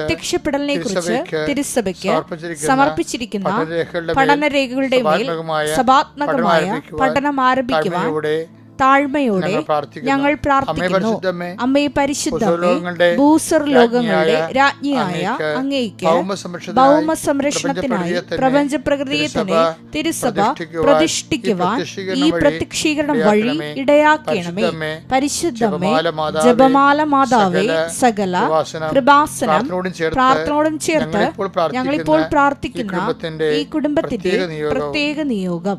പ്രത്യക്ഷപ്പെടലിനെ കുറിച്ച് തിരുസഭയ്ക്ക് സമർപ്പിച്ചിരിക്കുന്ന പഠനരേഖകളുടെ മേൽ സഭാത്മകമായ പഠനം ആരംഭിക്കുവാൻ താഴ്മയോടെ ഞങ്ങൾ പ്രാർത്ഥിക്കുന്നു. അമ്മയെ അമ്മേ പരിശുദ്ധമേ, ഭൂസർ ലോകങ്ങളുടെ രാജ്ഞിയായ അങ്ങേക്ക് ഭൗമ സംരക്ഷണത്തിനായി പ്രപഞ്ച പ്രകൃതിയെ തന്നെ തിരുസഭ പ്രതിഷ്ഠിക്കുവാൻ ഈ പ്രത്യക്ഷീകരണം വഴി ഇടയാക്കണമേ. പരിശുദ്ധമേ, ജപമാല മാതാവേ, സകല കൃപാസനം, പ്രാർത്ഥനോടും പ്രാർത്ഥനയോടും ചേർത്ത് ഞങ്ങളിപ്പോൾ പ്രാർത്ഥിക്കുന്ന ഈ കുടുംബത്തിന്റെ പ്രത്യേക നിയോഗം.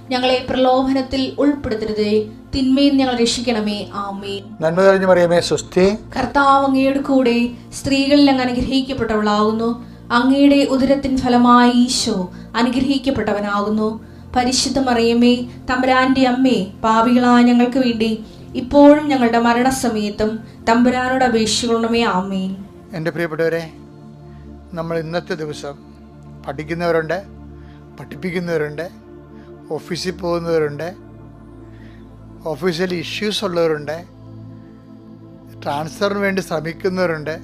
ഞങ്ങളെ പ്രലോഭനത്തിൽ ഉൾപ്പെടുത്തരുതേ. തിന്മയിൽ ഞങ്ങൾ രക്ഷിക്കണമേ. ആമേ നന്മ തെളിഞ്ഞു മറിയമേ സുസ്ഥി കർത്താവ് അങ്ങയുടെ കൂടെ സ്ത്രീകളിൽ അങ്ങ് അനുഗ്രഹിക്കപ്പെട്ടവളാകുന്നു. അങ്ങയുടെ ഉദരത്തിൻ ഫലമായി ഈശോ അനുഗ്രഹിക്കപ്പെട്ടവനാകുന്നു. പരിശുദ്ധ മറിയമേ തമ്പുരാന്റെ അമ്മേ പാപികളായ ഞങ്ങൾക്ക് വേണ്ടി ഇപ്പോഴും ഞങ്ങളുടെ മരണസമയത്തും തമ്പുരാനോട് അപേക്ഷിക്കണമേ. ആമേൻ. എന്റെ പ്രിയപ്പെട്ടവരെ നമ്മൾ ഇന്നത്തെ ദിവസം പഠിക്കുന്നവരുണ്ട് പഠിപ്പിക്കുന്നവരുണ്ട് ഓഫീസിൽ പോകുന്നവരുണ്ട്. ഓഫീസിൽ ഇഷ്യൂസ് ഉള്ളവരുണ്ട്. ട്രാൻസ്ഫറിന് വേണ്ടി ശ്രമിക്കുന്നവരുണ്ട്.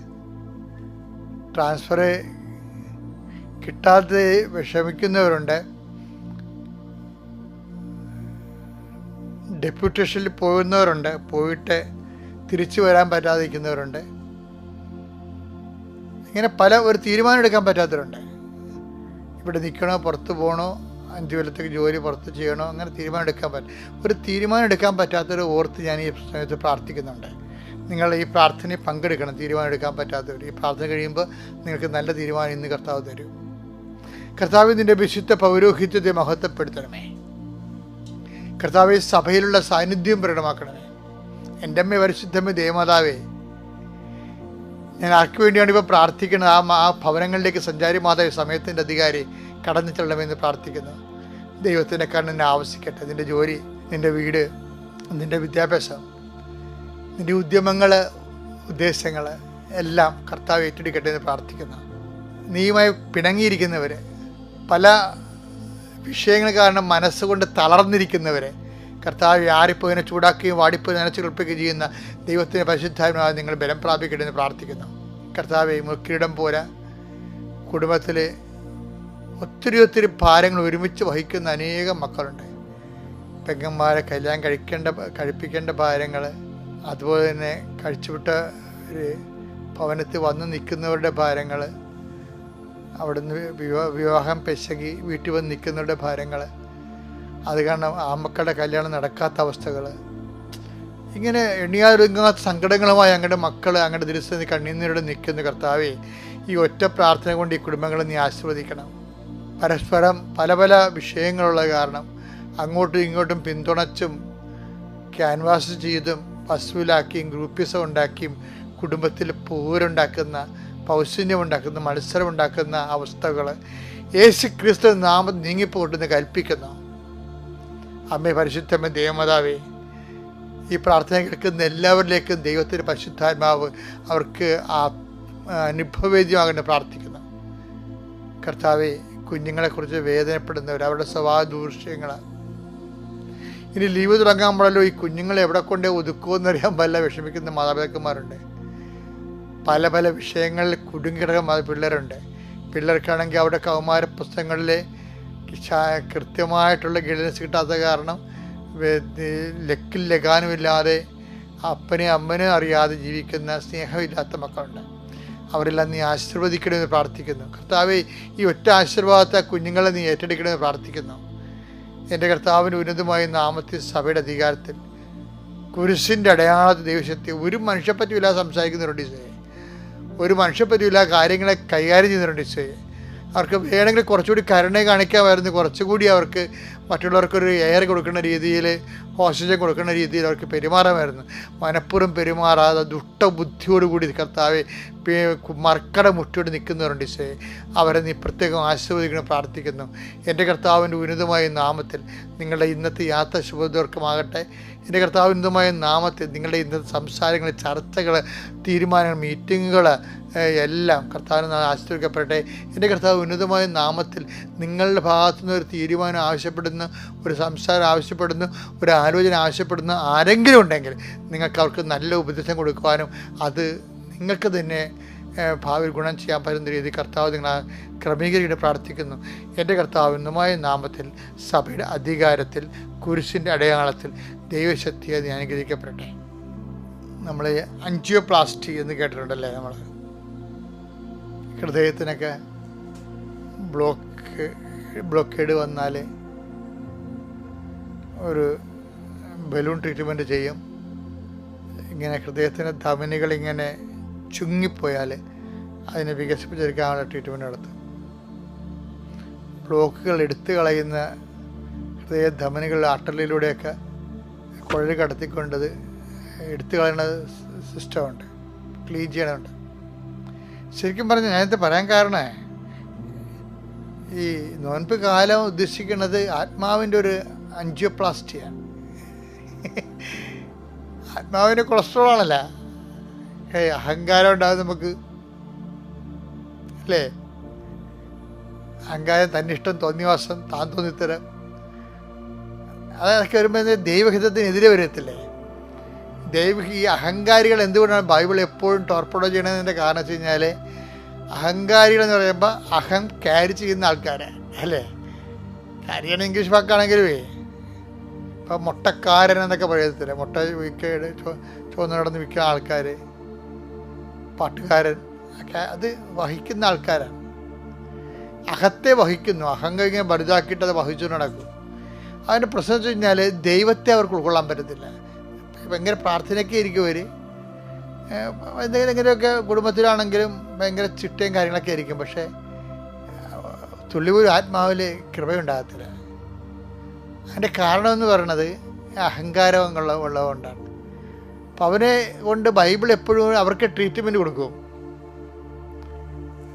ട്രാൻസ്ഫർ കിട്ടാതെ വിഷമിക്കുന്നവരുണ്ട്. ഡെപ്യൂട്ടേഷനിൽ പോകുന്നവരുണ്ട്. പോയിട്ട് തിരിച്ചു വരാൻ പറ്റാതിരിക്കുന്നവരുണ്ട്. ഇങ്ങനെ പല ഒരു തീരുമാനം എടുക്കാൻ പറ്റാത്തവരുണ്ട്. ഇവിടെ നിൽക്കണോ പുറത്ത് പോകണോ അഞ്ച് കൊല്ലത്തേക്ക് ജോലി പുറത്ത് ചെയ്യണോ? അങ്ങനെ തീരുമാനം എടുക്കാൻ പറ്റും ഒരു തീരുമാനം എടുക്കാൻ പറ്റാത്തൊരു ഓർത്ത് ഞാൻ ഈ സമയത്ത് പ്രാർത്ഥിക്കുന്നുണ്ട്. നിങ്ങൾ ഈ പ്രാർത്ഥനയിൽ പങ്കെടുക്കണം തീരുമാനം എടുക്കാൻ പറ്റാത്തവർ. ഈ പ്രാർത്ഥന കഴിയുമ്പോൾ നിങ്ങൾക്ക് നല്ല തീരുമാനം ഇന്ന് കർത്താവ് തരും. കർത്താവ് നിന്റെ വിശുദ്ധ പൗരോഹിത്യത്തെ മഹത്വപ്പെടുത്തണമേ. കർത്താവ് സഭയിലുള്ള സാന്നിധ്യം പ്രകടമാക്കണമേ. എന്റെ അമ്മ പരിശുദ്ധമ്മ ദേവമാതാവേ ഞാൻ ആർക്ക് വേണ്ടിയാണ് ഇപ്പോൾ പ്രാർത്ഥിക്കുന്നത്? ആ ആ ഭവനങ്ങളിലേക്ക് സഞ്ചാരി മാതാവ് സമയത്തിന്റെ അധികാരി കടന്നു ചെല്ലണമെന്ന് പ്രാർത്ഥിക്കുന്നു. ദൈവത്തിന്റെ കണ്ണിനെ ആവശ്യിക്കട്ടെ. നിന്റെ ജോലി നിന്റെ വീട് നിന്റെ വിദ്യാഭ്യാസം നിന്റെ ഉദ്യമങ്ങൾ ഉദ്ദേശങ്ങൾ എല്ലാം കർത്താവ് ഏറ്റെടുക്കട്ടെ എന്ന് പ്രാർത്ഥിക്കുന്നു. നീയുമായി പിണങ്ങിയിരിക്കുന്നവർ പല വിഷയങ്ങൾ കാരണം മനസ്സുകൊണ്ട് തളർന്നിരിക്കുന്നവരെ കർത്താവ് ആരിപ്പോൾ ഇങ്ങനെ ചൂടാക്കുകയും വാടിപ്പോയി നനച്ചു കുളിപ്പിക്കുകയും ചെയ്യുന്ന ദൈവത്തിന്റെ പരിശുദ്ധാത്മാവ് നിങ്ങൾ ബലം പ്രാപിക്കട്ടെ എന്ന് പ്രാർത്ഥിക്കുന്നു. കർത്താവെ മുക്കിയിടം പോലെ കുടുംബത്തിൽ ഒത്തിരി ഒത്തിരി ഭാരങ്ങൾ ഒരുമിച്ച് വഹിക്കുന്ന അനേകം മക്കളുണ്ട്. പെങ്ങന്മാരെ കല്യാണം കഴിക്കേണ്ട കഴിപ്പിക്കേണ്ട ഭാരങ്ങൾ അതുപോലെ തന്നെ കഴിച്ചുവിട്ട ഒരു ഭവനത്തിൽ വന്ന് നിൽക്കുന്നവരുടെ ഭാരങ്ങൾ അവിടുന്ന് വിവാ- വിവാഹം പെശകി വീട്ടിൽ വന്ന് നിൽക്കുന്നവരുടെ ഭാരങ്ങൾ അത് കാരണം ആ മക്കളുടെ കല്യാണം നടക്കാത്ത അവസ്ഥകൾ ഇങ്ങനെ എണ്ണിയാതൊരുങ്ങാത്ത സങ്കടങ്ങളുമായി അങ്ങയുടെ മക്കൾ അങ്ങയുടെ ദിവസം കണ്ണീരോടെ നിൽക്കുന്ന കർത്താവേ ഈ ഒറ്റ പ്രാർത്ഥന കൊണ്ട് ഈ കുടുംബങ്ങളെ നീ ആശീർവദിക്കണം. പരസ്പരം പല പല വിഷയങ്ങളുള്ള കാരണം അങ്ങോട്ടും ഇങ്ങോട്ടും പിന്തുണച്ചും ക്യാൻവാസ് ചെയ്തും പശുവിലാക്കിയും ഗ്രൂപ്പിസം ഉണ്ടാക്കിയും കുടുംബത്തിൽ പോരുണ്ടാക്കുന്ന പൗശന്യം ഉണ്ടാക്കുന്ന മത്സരം ഉണ്ടാക്കുന്ന അവസ്ഥകൾ യേശു ക്രിസ്തു നാമം നീങ്ങിപ്പോട്ടെന്ന് കൽപ്പിക്കുന്നു. അമ്മേ പരിശുദ്ധമ്മ ദേവമാതാവേ ഈ പ്രാർത്ഥന കേൾക്കുന്ന എല്ലാവരിലേക്കും ദൈവത്തിന്റെ പരിശുദ്ധാത്മാവ് അവർക്ക് ആ അനുഭവവേദ്യമാകേണ്ട പ്രാർത്ഥിക്കുന്നു. കർത്താവെ കുഞ്ഞുങ്ങളെക്കുറിച്ച് വേദനപ്പെടുന്നവർ അവരുടെ സ്വഭാവ ദൂഷ്യങ്ങൾ ഇനി ലീവ് തുടങ്ങാൻ പാടല്ലോ ഈ കുഞ്ഞുങ്ങളെ എവിടെ കൊണ്ടേ ഒതുക്കുമെന്നറിയാൻ പല വിഷമിക്കുന്ന മാതാപിതാക്കന്മാരുണ്ട്. പല പല വിഷയങ്ങളിൽ കുടുങ്ങിക്കിടക്കുന്ന പിള്ളേരുണ്ട്. പിള്ളേർക്കാണെങ്കിൽ അവിടെ കൗമാര പുസ്തകങ്ങളിലെ കൃത്യമായിട്ടുള്ള ഗൈഡൻസ് കിട്ടാത്ത കാരണം ലക്കിൽ ലഗാനുമില്ലാതെ അപ്പനെ അമ്മനെ അറിയാതെ ജീവിക്കുന്ന സ്നേഹമില്ലാത്ത മക്കളുണ്ട്. അവരെല്ലാം നീ ആശീർവദിക്കണമെന്ന് പ്രാർത്ഥിക്കുന്നു. കർത്താവെ ഈ ഒറ്റ ആശീർവാദത്തെ കുഞ്ഞുങ്ങളെ നീ ഏറ്റെടുക്കണമെന്ന് പ്രാർത്ഥിക്കുന്നു. എന്റെ കർത്താവിന്റെ ഉന്നതമായ നാമത്തിൽ സഭയുടെ അധികാരത്തിൽ കുരിശിന്റെ അടയാളത്തെ ദൈവശക്തി ഒരു മനുഷ്യപ്പറ്റിയില്ല സംസാരിക്കുന്നവരുണ്ട് ഈശോയെ. ഒരു മനുഷ്യപ്പറ്റിയില്ല കാര്യങ്ങളെ കൈകാര്യം ചെയ്യുന്നവരുണ്ട് ഈശോയെ. അവർക്ക് വേണമെങ്കിൽ കുറച്ചുകൂടി കരുണ കാണിക്കാമായിരുന്നു. കുറച്ചുകൂടി അവർക്ക് മറ്റുള്ളവർക്കൊരു എയർ കൊടുക്കുന്ന രീതിയിൽ ഓക്സിജൻ കൊടുക്കുന്ന രീതിയിൽ അവർക്ക് പെരുമാറാമായിരുന്നു. മനപ്പുറം പെരുമാറാതെ ദുഷ്ടബുദ്ധിയോടുകൂടി കർത്താവെ മർക്കട മുറ്റോട് നിൽക്കുന്നവരുണ്ട് ഈശോയെ. അവരെ നീ പ്രത്യേകം ആശീർവദിക്കണം പ്രാർത്ഥിക്കുന്നു. എന്റെ കർത്താവിന്റെ ഉന്നതമായ നാമത്തിൽ നിങ്ങളുടെ ഇന്നത്തെ യാത്ര ശുഭദർക്കമാകട്ടെ. എന്റെ ഉന്നതമായ നാമത്തിൽ നിങ്ങളുടെ ഇന്നത്തെ സംസാരങ്ങൾ ചർച്ചകൾ തീരുമാനങ്ങൾ മീറ്റിങ്ങുകൾ എല്ലാം കർത്താവിന് ആശ്രയിക്കപ്പെടട്ടെ എന്റെ കർത്താവ് ഉന്നതമായ നാമത്തിൽ നിങ്ങളുടെ ഭാഗത്തു നിന്ന് ഒരു തീരുമാനം ആവശ്യപ്പെടുന്നു ഒരു സംസാരം ആവശ്യപ്പെടുന്നു ഒരു ആലോചന ആവശ്യപ്പെടുന്ന ആരെങ്കിലും ഉണ്ടെങ്കിൽ നിങ്ങൾക്ക് അവർക്ക് നല്ല ഉപദേശം കൊടുക്കുവാനും അത് നിങ്ങൾക്ക് തന്നെ ഭാവിയിൽ ഗുണം ചെയ്യാൻ പറ്റുന്ന രീതി കർത്താവ് നിങ്ങൾ ക്രമീകരിക്കാൻ പ്രാർത്ഥിക്കുന്നു. എന്റെ കർത്താവ് ഇന്നുമായ നാമത്തിൽ സഭയുടെ അധികാരത്തിൽ കുരിശിന്റെ അടയാളത്തിൽ ദൈവശക്തിയെ അത് അനുഗ്രഹിക്കപ്പെടട്ടെ. നമ്മൾ അഞ്ചിയോപ്ലാസ്റ്റി എന്ന് കേട്ടിട്ടുണ്ടല്ലേ നമ്മൾ? ഹൃദയത്തിനൊക്കെ ബ്ലോക്ക് ബ്ലോക്കേഡ് വന്നാൽ ഒരു ബലൂൺ ട്രീറ്റ്മെന്റ് ചെയ്യും. ഇങ്ങനെ ഹൃദയത്തിന്റെ ധമനികൾ ഇങ്ങനെ ചുങ്ങിപ്പോയാൽ അതിനെ വികസിപ്പിച്ചെടുക്കാനുള്ള ട്രീറ്റ്മെന്റ് നടത്തും. ബ്ലോക്കുകൾ എടുത്തു കളയുന്ന ഹൃദയ ധമനികൾ അട്ടലിലൂടെയൊക്കെ കുഴൽ കടത്തിക്കൊണ്ടത് എടുത്തു കളയുന്ന സിസ്റ്റമുണ്ട്. ക്ലീൻ ചെയ്യണമുണ്ട്. ശരിക്കും പറഞ്ഞാൽ ഞാനിത് പറയാൻ കാരണം ഈ നോൻപ് കാലം ഉദ്ദേശിക്കുന്നത് ആത്മാവിന്റെ ഒരു അഞ്ചിയോപ്ലാസ്റ്റിയാണ്. ആത്മാവിന് കൊളസ്ട്രോൾ ആണല്ല. ഏയ് അഹങ്കാരം ഉണ്ടാവും നമുക്ക്. അല്ലേ? അഹങ്കാരം തന്നിഷ്ടം തോന്നിവാസം താൻ തോന്നിത്തരം. അതൊക്കെ വരുമ്പോൾ ദൈവഹിതത്തിനെതിരെ വരത്തില്ലേ? ദൈവ ഈ അഹങ്കാരികൾ എന്തുകൊണ്ടാണ് ബൈബിൾ എപ്പോഴും ടോർപ്പഡോ ചെയ്യണതിന്റെ കാരണം വെച്ച് കഴിഞ്ഞാൽ അഹങ്കാരികൾ എന്ന് പറയുമ്പോൾ അഹം ക്യാരി ചെയ്യുന്ന ആൾക്കാരെ. അല്ലേ? ക്യാരി ചെയ്യണ ഇംഗ്ലീഷ് വാക്കാണെങ്കിലുമേ ഇപ്പം മുട്ടക്കാരൻ എന്നൊക്കെ പറയത്തില്ല? മുട്ട വിൽക്കയുടെ ചുവന്ന് നടന്ന് വിൽക്കുന്ന ആൾക്കാർ പാട്ടുകാരൻ. ഒക്കെ അത് വഹിക്കുന്ന ആൾക്കാരാണ്. അഹത്തെ വഹിക്കുന്നു. അഹങ്കാരം ഇങ്ങനെ വലുതാക്കിയിട്ട് അത് വഹിച്ചു നടക്കും. അതിന്റെ പ്രശ്നം വെച്ച് കഴിഞ്ഞാൽ ദൈവത്തെ അവർക്ക് ഉൾക്കൊള്ളാൻ പറ്റത്തില്ല. ഭയങ്കര പ്രാർത്ഥനയൊക്കെ ആയിരിക്കും അവർ എന്തെങ്കിലും എങ്ങനെയൊക്കെ കുടുംബത്തിലാണെങ്കിലും ഭയങ്കര ചിട്ടയും കാര്യങ്ങളൊക്കെ ആയിരിക്കും. പക്ഷേ തുള്ളിപോലും ആത്മാവിൽ കൃപയുണ്ടാകത്തില്ല. അതിന്റെ കാരണമെന്ന് പറയണത് അഹങ്കാരമുള്ള ഉള്ളതുകൊണ്ടാണ്. അപ്പം അവനെ കൊണ്ട് ബൈബിൾ എപ്പോഴും അവർക്ക് ട്രീറ്റ്മെന്റ് കൊടുക്കും.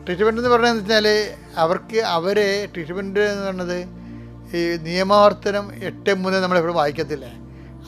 ട്രീറ്റ്മെന്റ് എന്ന് പറയുന്നത് വെച്ചാൽ അവർക്ക് അവരെ ട്രീറ്റ്മെന്റ് എന്ന് പറയുന്നത് ഈ നിയമാവർത്തനം എട്ട് മൂന്ന് നമ്മളെപ്പോഴും വായിക്കത്തില്ല.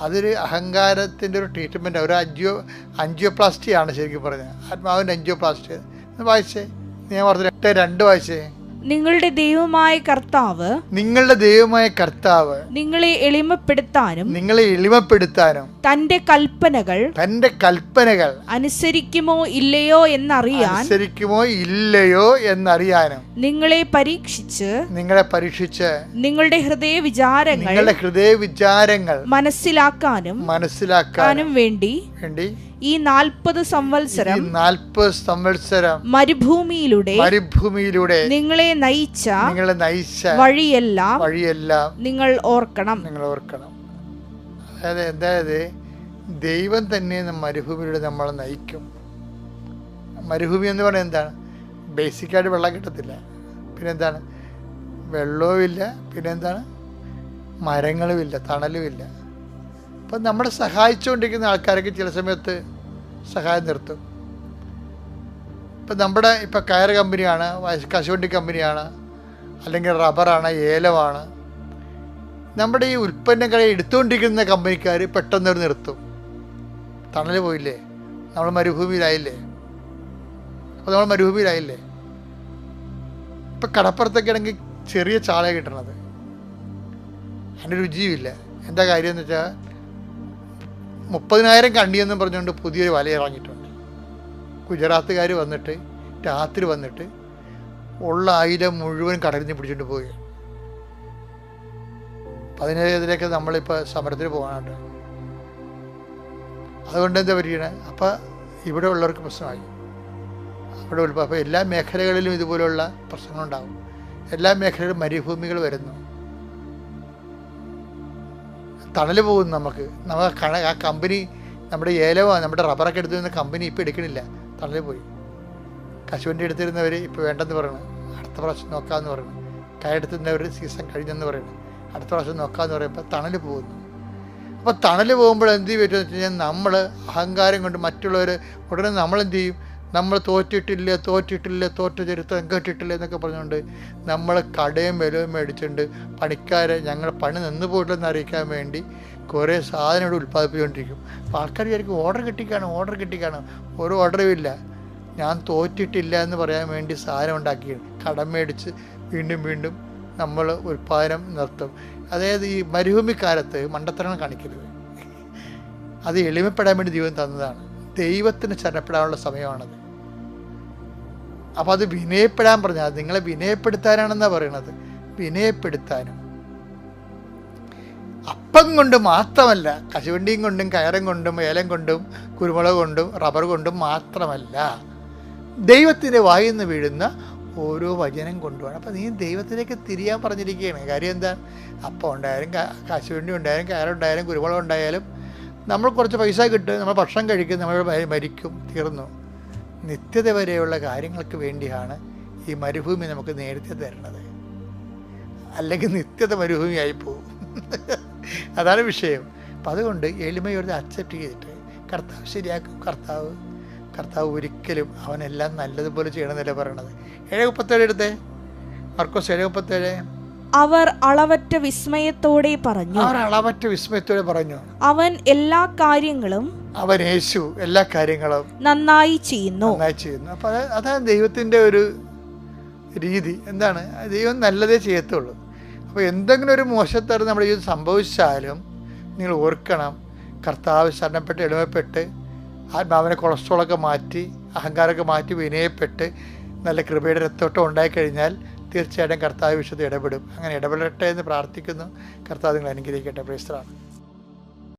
അതൊരു അഹങ്കാരത്തിന്റെ ഒരു ട്രീറ്റ്മെന്റ് ഒരു അഞ്ചിയോ അഞ്ചിയോപ്ലാസ്റ്റിയാണ് ശരിക്കും പറഞ്ഞത് ആത്മാവിന്റെ അഞ്ചിയോപ്ലാസ്റ്റി. വായിച്ചേ. നിയമാവർത്തനം എട്ട് രണ്ട് വായിച്ചേ. നിങ്ങളുടെ ദൈവമായ കർത്താവ് നിങ്ങളുടെ ദൈവമായ കർത്താവ് നിങ്ങളെ എളിമപ്പെടുത്താനും നിങ്ങളെ എളിമപ്പെടുത്താനും തന്റെ കൽപ്പനകൾ തന്റെ കൽപ്പനകൾ അനുസരിക്കുമോ ഇല്ലയോ എന്നറിയാൻ അനുസരിക്കുമോ ഇല്ലയോ എന്നറിയാനും നിങ്ങളെ പരീക്ഷിച്ച് നിങ്ങളെ പരീക്ഷിച്ച് നിങ്ങളുടെ ഹൃദയ വിചാരങ്ങൾ നിങ്ങളുടെ ഹൃദയ വിചാരങ്ങൾ മനസ്സിലാക്കാനും മനസ്സിലാക്കാനും വേണ്ടി ഈ നാൽപ്പത് സംവത്സരം നാൽപ്പത് സംവത്സരം മരുഭൂമിയിലൂടെ മരുഭൂമിയിലൂടെ നിങ്ങളെ നയിച്ച നിങ്ങളെ നയിച്ച വഴിയെല്ലാം വഴിയെല്ലാം നിങ്ങൾ ഓർക്കണം. നിങ്ങൾ ഓർക്കണം. അതായത് അതായത് ദൈവം തന്നെ മരുഭൂമിയിലൂടെ നമ്മളെ നയിക്കും. മരുഭൂമി എന്ന് പറയുന്നത് എന്താണ്? ബേസിക്കായിട്ട് വെള്ളം കിട്ടത്തില്ല. പിന്നെ എന്താണ് വെള്ളവുമില്ല. പിന്നെ എന്താണ് മരങ്ങളുമില്ല. തണലുമില്ല. അപ്പം നമ്മളെ സഹായിച്ചുകൊണ്ടിരിക്കുന്ന ആൾക്കാരൊക്കെ ചില സമയത്ത് സഹായം നിർത്തും. ഇപ്പം നമ്മുടെ ഇപ്പം കയർ കമ്പനിയാണ് കശുവണ്ടി കമ്പനിയാണ് അല്ലെങ്കിൽ റബ്ബറാണ് ഏലമാണ്. നമ്മുടെ ഈ ഉൽപ്പന്നങ്ങളെ എടുത്തുകൊണ്ടിരിക്കുന്ന കമ്പനിക്കാർ പെട്ടെന്ന് ഒരു നിർത്തും. തണൽ പോയില്ലേ? നമ്മൾ മരുഭൂമിയിലായില്ലേ? അപ്പോൾ നമ്മൾ മരുഭൂമിയിലായില്ലേ? ഇപ്പം കടപ്പുറത്തൊക്കെ ആണെങ്കിൽ ചെറിയ ചാള കിട്ടണത്. അതിന്റെ രുചിയുമില്ല. എന്താ കാര്യം എന്ന് വെച്ചാൽ മുപ്പതിനായിരം കണ്ടിയെന്നും പറഞ്ഞുകൊണ്ട് പുതിയൊരു വല ഇറങ്ങിയിട്ടുണ്ട്. ഗുജറാത്തുകാർ വന്നിട്ട് രാത്രി വന്നിട്ട് ഉള്ള ആയിരം മുഴുവൻ കടലിൽ പിടിച്ചിട്ട് പോയി. പതിനേഴിലേക്ക് നമ്മളിപ്പോൾ സമരത്തിന് പോകാനുണ്ട്. അതുകൊണ്ട് എന്താ പറയണേ അപ്പം ഇവിടെ ഉള്ളവർക്ക് പ്രശ്നമായി. അവിടെ അപ്പോൾ എല്ലാ മേഖലകളിലും ഇതുപോലുള്ള പ്രശ്നങ്ങളുണ്ടാകും എല്ലാ മേഖലകളിലും മരുഭൂമികൾ വരുന്നു. തണൽ പോകുന്നു നമുക്ക്. നമ്മൾ കണ ആ കമ്പനി നമ്മുടെ ഏലവ നമ്മുടെ റബ്ബറൊക്കെ എടുത്തിരുന്ന കമ്പനി ഇപ്പോൾ എടുക്കണില്ല. തണൽ പോയി. കശുവണ്ടി എടുത്തിരുന്നവർ ഇപ്പോൾ വേണ്ടെന്ന് പറയണം. അടുത്ത പ്രാവശ്യം നോക്കാമെന്ന് പറയണം. കൈയെടുത്തിരുന്നവർ സീസൺ കഴിഞ്ഞെന്ന് പറയണം. അടുത്ത പ്രാവശ്യം നോക്കാമെന്ന് പറയുമ്പോൾ തണൽ പോകുന്നു. അപ്പോൾ തണൽ പോകുമ്പോൾ എന്ത് പറ്റുമെന്ന് വെച്ച് കഴിഞ്ഞാൽ നമ്മൾ അഹങ്കാരം കൊണ്ട് മറ്റുള്ളവർ ഉടനെ നമ്മൾ എന്ത് ചെയ്യും? നമ്മൾ തോറ്റിട്ടില്ല തോറ്റിട്ടില്ല തോറ്റ ചരിത്രം കേട്ടിട്ടില്ല എന്നൊക്കെ പറഞ്ഞുകൊണ്ട് നമ്മൾ കടയും വിലയും മേടിച്ചുകൊണ്ട് പണിക്കാരെ ഞങ്ങൾ പണി നിന്ന് പോയിട്ടില്ലെന്ന് അറിയിക്കാൻ വേണ്ടി കുറേ സാധനം ഇവിടെ ഉൽപ്പാദിപ്പിച്ചുകൊണ്ടിരിക്കും. അപ്പോൾ ആൾക്കാർ വിചാരിക്കും ഓർഡർ കിട്ടിക്കാണോ? ഓർഡർ കിട്ടിക്കാണോ? ഒരു ഓർഡറും ഇല്ല. ഞാൻ തോറ്റിട്ടില്ല എന്ന് പറയാൻ വേണ്ടി സാധനം ഉണ്ടാക്കി കടം മേടിച്ച് വീണ്ടും വീണ്ടും നമ്മൾ ഉൽപ്പാദനം നിർത്തും. അതായത് ഈ മരുഭൂമിക്കാലത്ത് മണ്ടത്തരം കാണിക്കരുത്. അത് എളിമപ്പെടാൻ വേണ്ടി ദൈവം തന്നതാണ്. ദൈവത്തിന് ശരണപ്പെടാനുള്ള സമയമാണത്. അപ്പോൾ അത് വിനയപ്പെടാൻ പറഞ്ഞാൽ അത് നിങ്ങളെ വിനയപ്പെടുത്താനാണെന്നാണ് പറയണത്. വിനയപ്പെടുത്താനും. അപ്പം കൊണ്ട് മാത്രമല്ല കശുവണ്ടിയും കൊണ്ടും കയറും കൊണ്ടും ഏലം കൊണ്ടും കുരുമുളക് കൊണ്ടും റബ്ബർ കൊണ്ടും മാത്രമല്ല ദൈവത്തിന്റെ വായിൽ നിന്ന് വീഴുന്ന ഓരോ വചനം കൊണ്ടുപോകണം അപ്പം നീ ദൈവത്തിലേക്ക് തിരിയാൻ പറഞ്ഞിരിക്കുകയാണ്. കാര്യം എന്താ? അപ്പം ഉണ്ടായാലും കശുവണ്ടി ഉണ്ടായാലും കയറുണ്ടായാലും കുരുമുളക് ഉണ്ടായാലും നമ്മൾ കുറച്ച് പൈസ കിട്ടും നമ്മൾ ഭക്ഷണം കഴിക്കും നമ്മൾ മരിക്കും തീർന്നു. നിത്യത വരെയുള്ള കാര്യങ്ങൾക്ക് വേണ്ടിയാണ് ഈ മരുഭൂമി നമുക്ക് നേരത്തെ തരുന്നത്. അല്ലെങ്കിൽ നിത്യത മരുഭൂമിയായി പോകും. അതാണ് വിഷയം. അപ്പം അതുകൊണ്ട് എളിമയോട് അക്സെപ്റ്റ് ചെയ്തിട്ട് കർത്താവ് ശരിയാക്കും. കർത്താവ് കർത്താവ് ഒരിക്കലും അവനെല്ലാം നല്ലതുപോലെ ചെയ്യണമെന്നല്ല പറയണത്. ഏഴ് മുപ്പത്തേഴ് എടുത്തേ. മർക്കോസ് ഏഴ് മുപ്പത്തേഴ്. അവർ അളവറ്റ വിസ്മയത്തോടെ പറഞ്ഞു. അവർ അളവറ്റ വിസ്മയത്തോടെ പറഞ്ഞു. അവൻ എല്ലാ കാര്യങ്ങളും അവൻ യേശു എല്ലാ കാര്യങ്ങളും നന്നായി ചെയ്യുന്നു. നന്നായി ചെയ്യുന്നു. അപ്പൊ അതാണ് ദൈവത്തിന്റെ ഒരു രീതി. എന്താണ്? ദൈവം നല്ലതേ ചെയ്യത്തുള്ളൂ. അപ്പോൾ എന്തെങ്കിലും ഒരു മോശത്തരം നമ്മുടെ ജീവിതം സംഭവിച്ചാലും നിങ്ങൾ ഓർക്കണം കർത്താവ് ശരണപ്പെട്ട് എളിമപ്പെട്ട് ആത്മാവിനെ കൊളസ്ട്രോളൊക്കെ മാറ്റി അഹങ്കാരമൊക്കെ മാറ്റി വിനയപ്പെട്ട് നല്ല കൃപയുടെ രത്തോട്ടം ഉണ്ടായിക്കഴിഞ്ഞാൽ തീർച്ചയായിട്ടും കർത്താവ് വിശുദ്ധ ഇടപെടും. അങ്ങനെ ഇടപെടട്ടെ എന്ന് പ്രാർത്ഥിക്കുന്നു. കർത്താവ് നിങ്ങൾ അനുഗ്രഹിക്കട്ടെ. പ്രേസ്തരാണ്